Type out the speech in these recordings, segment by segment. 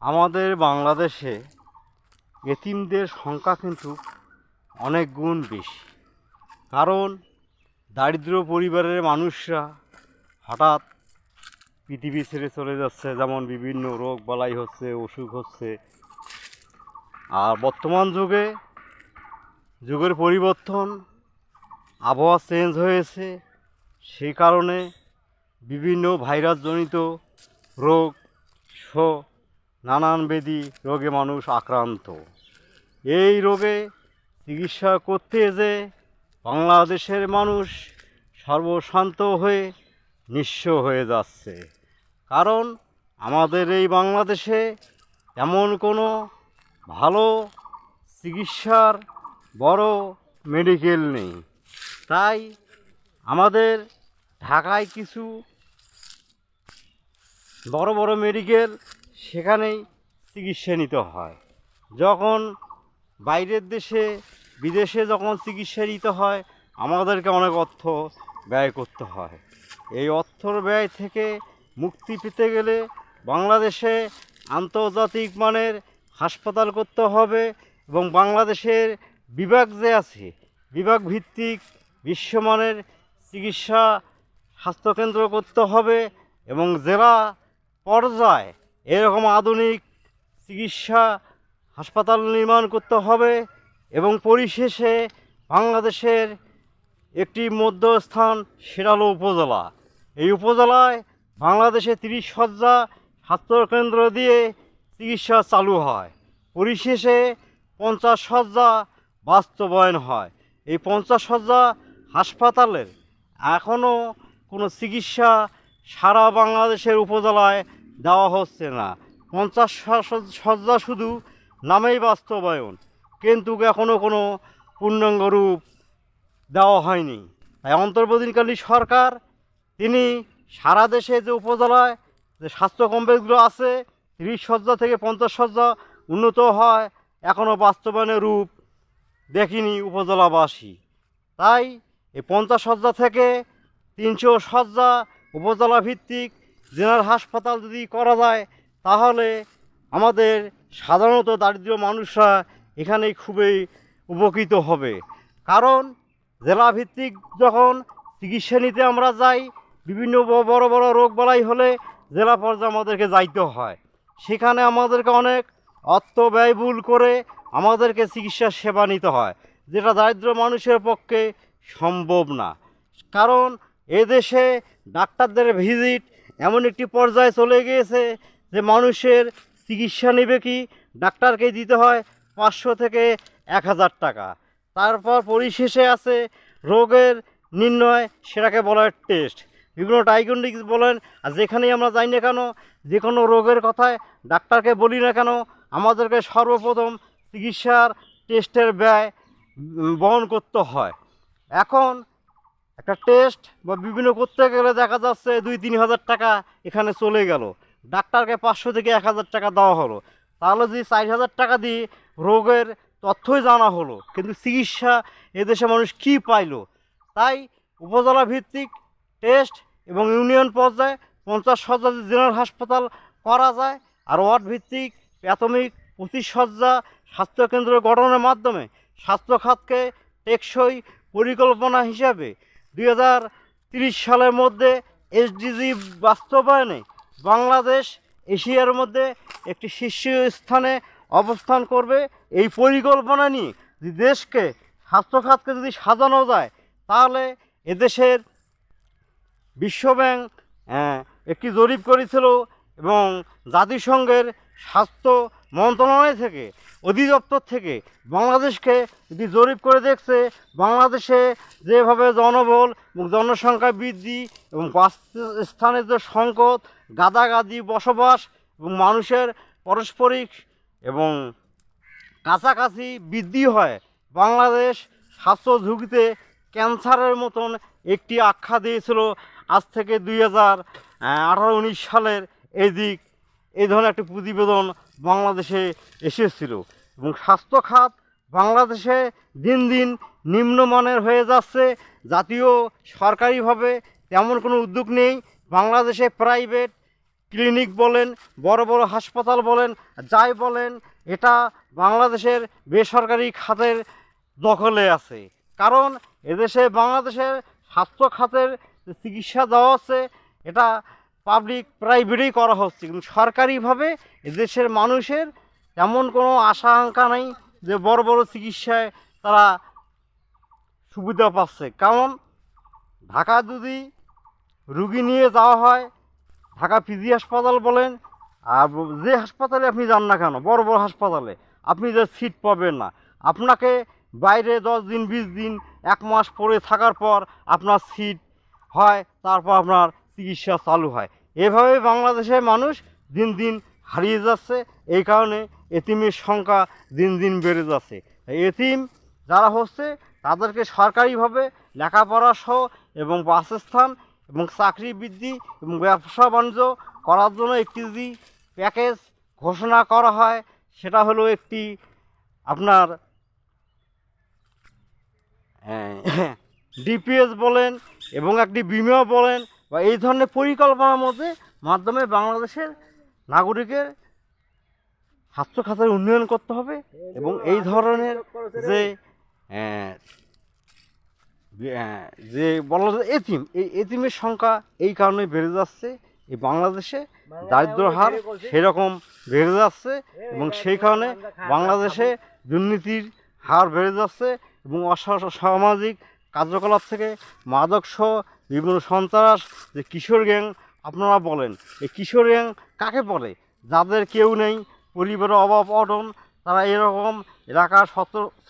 আমাদের বাংলাদেশে এতিমদের সংখ্যা কিন্তু অনেক গুণ বেশি। কারণ দারিদ্র পরিবারের মানুষরা হঠাৎ পৃথিবী ছেড়ে চলে যাচ্ছে, যেমন বিভিন্ন রোগ বালাই হচ্ছে, অসুখ হচ্ছে। আর বর্তমান যুগে, যুগের পরিবর্তন, আবহাওয়া চেঞ্জ হয়েছে। সেই কারণে বিভিন্ন ভাইরাসজনিত রোগ শো নানান বেদি রোগে মানুষ আক্রান্ত। এই রোগে চিকিৎসা করতে যে বাংলাদেশের মানুষ সর্বশান্ত হয়ে নিঃস্ব হয়ে যাচ্ছে। কারণ আমাদের এই বাংলাদেশে এমন কোনো ভালো চিকিৎসার বড় মেডিকেল নেই। তাই আমাদের ঢাকায় কিছু বড় বড় মেডিকেল সেখানেই চিকিৎসা নিতে হয়। যখন বাইরের দেশে, বিদেশে যখন চিকিৎসা নিতে হয়, আমাদেরকে অনেক অর্থ ব্যয় করতে হয়। এই অর্থর ব্যয় থেকে মুক্তি পেতে গেলে বাংলাদেশে আন্তর্জাতিক মানের হাসপাতাল করতে হবে এবং বাংলাদেশের বিভাগ যে আছে, বিভাগ ভিত্তিক বিশ্বমানের চিকিৎসা স্বাস্থ্যকেন্দ্র করতে হবে এবং জেলা পর্যায়ে এরকম আধুনিক চিকিৎসা হাসপাতাল নির্মাণ করতে হবে এবং পরিশেষে বাংলাদেশের একটি মধ্যস্থান সেটা হলো উপজেলা। এই উপজেলায় বাংলাদেশে তিরিশ শয্যা স্বাস্থ্যকেন্দ্র দিয়ে চিকিৎসা চালু হয়। পরিশেষে পঞ্চাশ শয্যা বাস্তবায়ন হয়। এই পঞ্চাশ শয্যা হাসপাতালের এখনও কোনো চিকিৎসা সারা বাংলাদেশের উপজেলায় দেওয়া হচ্ছে না। পঞ্চাশ শয্যা শুধু নামেই বাস্তবায়ন। কিন্তু এখনও কোনো পূর্ণাঙ্গ রূপ দেওয়া হয়নি। তাই অন্তর্বর্তীকালীন সরকার, তিনি সারা দেশে যে উপজেলায় যে স্বাস্থ্য কমপ্লেক্সগুলো আছে, তিরিশ শয্যা থেকে পঞ্চাশ শয্যা উন্নত হয় এখনও বাস্তবায়নের রূপ দেখিনি উপজেলাবাসী। তাই এই পঞ্চাশ শয্যা থেকে তিনশো শয্যা উপজেলা ভিত্তিক জেনারেল হাসপাতাল যদি করা যায়, তাহলে আমাদের সাধারণত দারিদ্র মানুষরা এখানে খুবই উপকৃত হবে। কারণ জেলা ভিত্তিক যখন চিকিৎসা নিতে আমরা যাই, বিভিন্ন বড় বড় রোগ বালাই হলে জেলা পর্যায়ে আমাদেরকে যাইতে হয়। সেখানে আমাদেরকে অনেক অর্থ ব্যয়বুল করে আমাদেরকে চিকিৎসার সেবা নিতে হয়, যেটা দারিদ্র মানুষের পক্ষে সম্ভব না। কারণ এদেশে ডাক্তারদের ভিজিট এমন একটি পর্যায়ে চলে গিয়েছে যে মানুষের চিকিৎসা নেবে কি? ডাক্তারকে দিতে হয় পাঁচশো থেকে এক হাজার টাকা। তারপর পরিশেষে আছে রোগের নির্ণয়, সেটাকে বলা হয় টেস্ট বিভিন্ন ডায়াগনস্টিক্স বলেন, আর যেখানেই আমরা যাই না কেন, যে কোনো রোগের কথায় ডাক্তারকে বলি না কেন, আমাদেরকে সর্বপ্রথম চিকিৎসার টেস্টের ব্যয় বহন করতে হয়। এখন একটা টেস্ট বা বিভিন্ন করতে গেলে দেখা যাচ্ছে দুই, তিন হাজার টাকা এখানে চলে গেল। ডাক্তারকে পাঁচশো থেকে এক হাজার টাকা দেওয়া হলো। তাহলে যদি চার হাজার টাকা দিয়ে রোগের তথ্যই জানা হলো, কিন্তু চিকিৎসা এদেশে মানুষ কী পাইলো? তাই উপজেলা ভিত্তিক টেস্ট এবং ইউনিয়ন পর্যায়ে পঞ্চাশ যদি জেনারেল হাসপাতাল করা যায় আর ওয়ার্ড ভিত্তিক প্রাথমিক পঁচিশ শয্যা স্বাস্থ্যকেন্দ্র গঠনের মাধ্যমে স্বাস্থ্য খাতকে টেকসই পরিকল্পনা হিসাবে দুই সালের মধ্যে এসডিজি বাস্তবায়নে বাংলাদেশ এশিয়ার মধ্যে একটি শীর্ষ স্থানে অবস্থান করবে। এই পরিকল্পনা নিয়ে যদি দেশকে স্বাস্থ্য খাতকে যদি সাজানো যায়, তাহলে এদেশের বিশ্বব্যাংক একটি জরিপ করেছিল এবং জাতিসংঘের স্বাস্থ্য মন্ত্রণালয় থেকে, অধিদপ্তর থেকে বাংলাদেশকে যদি জরিপ করে দেখছে, বাংলাদেশে যেভাবে জনবল এবং জনসংখ্যা বৃদ্ধি এবং বাসস্থানের যে সংকট, গাদাগাদি বসবাস এবং মানুষের পারস্পরিক এবং কাছাকাছি বৃদ্ধি হয়, বাংলাদেশ স্বাস্থ্য ঝুঁকিতে ক্যান্সারের মতন একটি আখ্যা দিয়েছিল আজ থেকে দুই হাজার আঠারো, উনিশ সালের এই দিক। এই ধরনের একটি প্রতিবেদন বাংলাদেশে এসেছিল। এবং স্বাস্থ্য খাত বাংলাদেশে দিন দিন নিম্নমানের হয়ে যাচ্ছে। জাতীয় সরকারিভাবে তেমন কোনো উদ্যোগ নেই। বাংলাদেশে প্রাইভেট ক্লিনিক বলেন, বড় বড় হাসপাতাল বলেন, যাই বলেন, এটা বাংলাদেশের বেসরকারি খাতের দখলে আছে। কারণ এদেশে বাংলাদেশের স্বাস্থ্য খাতের চিকিৎসা দেওয়া হচ্ছে। এটা পাবলিক প্রাইভেটেই করা হচ্ছে। কিন্তু সরকারিভাবে এদেশের মানুষের এমন কোনো আশা আকাঙ্ক্ষা নেই যে বড় বড় চিকিৎসায় তারা সুবিধা পাচ্ছে। কারণ ঢাকা যদি রুগী নিয়ে যাওয়া হয়, ঢাকা পিজি হাসপাতাল বলেন, আর যে হাসপাতালে আপনি যান না কেন, বড় বড় হাসপাতালে, আপনি যে সিট পাবেন না। আপনাকে বাইরে দশ দিন, বিশ দিন, এক মাস পরে থাকার পর আপনার সিট হয়, তারপর আপনার চিকিৎসা চালু হয়। এভাবে বাংলাদেশের মানুষ দিন দিন হারিয়ে যাচ্ছে। এই কারণে এতিমের সংখ্যা দিন দিন বেড়ে যাচ্ছে। এতিম যারা হচ্ছে, তাদেরকে সরকারিভাবে লেখাপড়া সহ এবং বাসস্থান এবং চাকরি বৃদ্ধি এবং ব্যবসা বাণিজ্য করার জন্য একটি যদি প্যাকেজ ঘোষণা করা হয়, সেটা হলো একটি আপনার ডিপিএস বলেন এবং একটি বিমা বলেন বা এই ধরনের পরিকল্পনার মধ্যে মাধ্যমে বাংলাদেশের নাগরিকের স্বাস্থ্য খাতের উন্নয়ন করতে হবে এবং এই ধরনের যে যে বলা যায় এতিম, এই এতিমের সংখ্যা এই কারণে বেড়ে যাচ্ছে, এই বাংলাদেশে দারিদ্র হার সেরকম বেড়ে যাচ্ছে এবং সেই কারণে বাংলাদেশে দুর্নীতির হার বেড়ে যাচ্ছে এবং অসামাজিক কার্যকলাপ থেকে মাদক বিভিন্ন সন্ত্রাস, যে কিশোর গ্যাং, আপনারা বলেন, এই কিশোর গ্যাং কাকে বলে? যাদের কেউ নেই, পরিবারের অভাব অটন, তারা এরকম এলাকার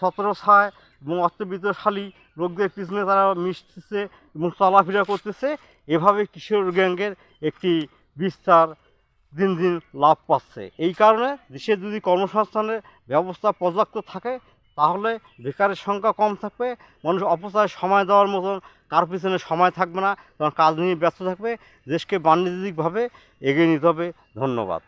সতর ছায় এবং অর্থবিত্তশালী লোকদের পিছনে তারা মিশতেছে এবং চলাফেরা করতেছে। এভাবে কিশোর গ্যাংয়ের একটি বিস্তার দিন দিন লাভ পাচ্ছে। এই কারণে দেশে যদি কর্মসংস্থানের ব্যবস্থা পর্যাপ্ত থাকে তাহলে বেকারের সংখ্যা কম থাকবে, মানুষ অপচয় সময় দেওয়ার মতন, কার পিছনে সময় থাকবে না কারণ কাজ নিয়ে ব্যস্ত থাকবে, দেশকে বাণিজ্যিকভাবে এগিয়ে নিতে হবে, ধন্যবাদ।